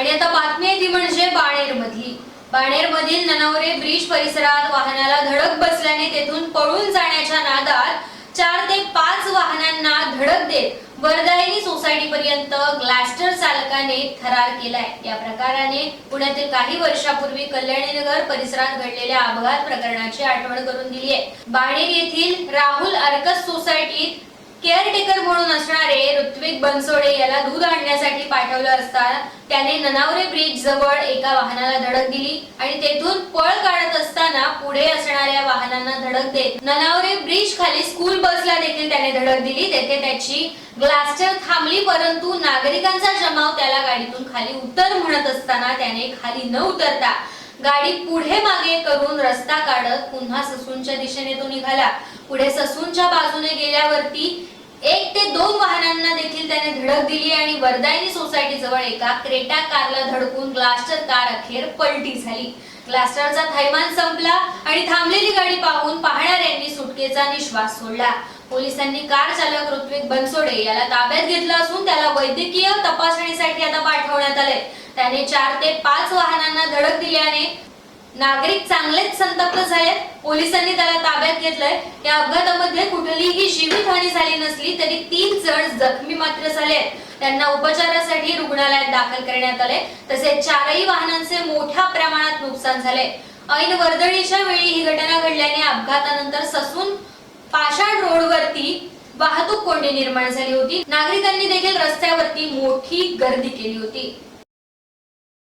आणि आता बातमी आहे ती म्हणजे बाणेर मधली बाणेर मधील ननवरे ब्रिज परिसरात वाहनाला धडक बसल्याने तेथून पळून जाण्याच्या नादात चार ते पाच वाहनांना धडक देत वरदायनी सोसायटी पर्यंत ग्लॅस्टर चालकाने थरार केलाय. या प्रकाराने पुण्यातील काही वर्षापूर्वी कल्याणीनगर परिसरात घडलेल्या अपघात प्रकरणाची आठवण करून दिली आहे बाणेर येथील राहुल अर्कस सोसायटीत केअरटेकर म्हणून असणारे ऋत्विक बनसोडे याला दूध आणण्यासाठी पाठवलं असता त्याने ननावरे ब्रिज जवळ एका वाहनाला धडक दिली आणि तेथून पळ काढत असताना पुढे असणाऱ्या वाहनांना धडक देत ननावरे ब्रिज खाली स्कूल बसला देखील त्याने धडक दिली. तेथे त्याची ग्लास्टर थांबली परंतु नागरिकांचा जमाव त्याला गाडीतून खाली उतर म्हणत असताना त्याने खाली न उतरता गाडी पुढे मागे करून रस्ता काढत पुन्हा ससूनच्या दिशेने तो निघाला. पुढे ससूनच्या बाजूने गेल्यावरती एक ते दोन वाहनांना देखील त्याने धडक दिली आणि वरदायनी सोसायटी जवळ एका क्रेटा कारला धडकून ग्लास्टर कार अखेर पलटी झाली. ग्लास्टरचा थैमान संपला आणि थांबलेली गाडी पाहून पाहणाऱ्यांनी सुटकेचा निश्वास सोडला. पोलिसांनी कार चालक ऋत्विक बनसोडे याला ताब्यात घेतलं असून त्याला वैद्यकीय तपासणीसाठी आता पाठवण्यात आले त्याने चार ते पाच वाहनांना धडक दिल्याने नागरिक चांगलेच संतप्त झालेत. पोलिसांनी त्याला ताब्यात घेतलंय. या अपघातामध्ये कुठलीही जीवितहानी झाली नसली तरी तीन जण जखमी मात्र झाले त्यांना उपचारासाठी रुग्णालयात दाखल करण्यात आले तसेच चारही वाहनांचे मोठ्या प्रमाणात नुकसान झाले ऐन वर्दळीच्या वेळी ही घटना घडल्याने अपघातानंतर ससून पाषाण रोडवरती वाहतूक कोंडी निर्माण झाली होती. नागरिकांनी देखील रस्त्यावरती मोठी गर्दी केली होती.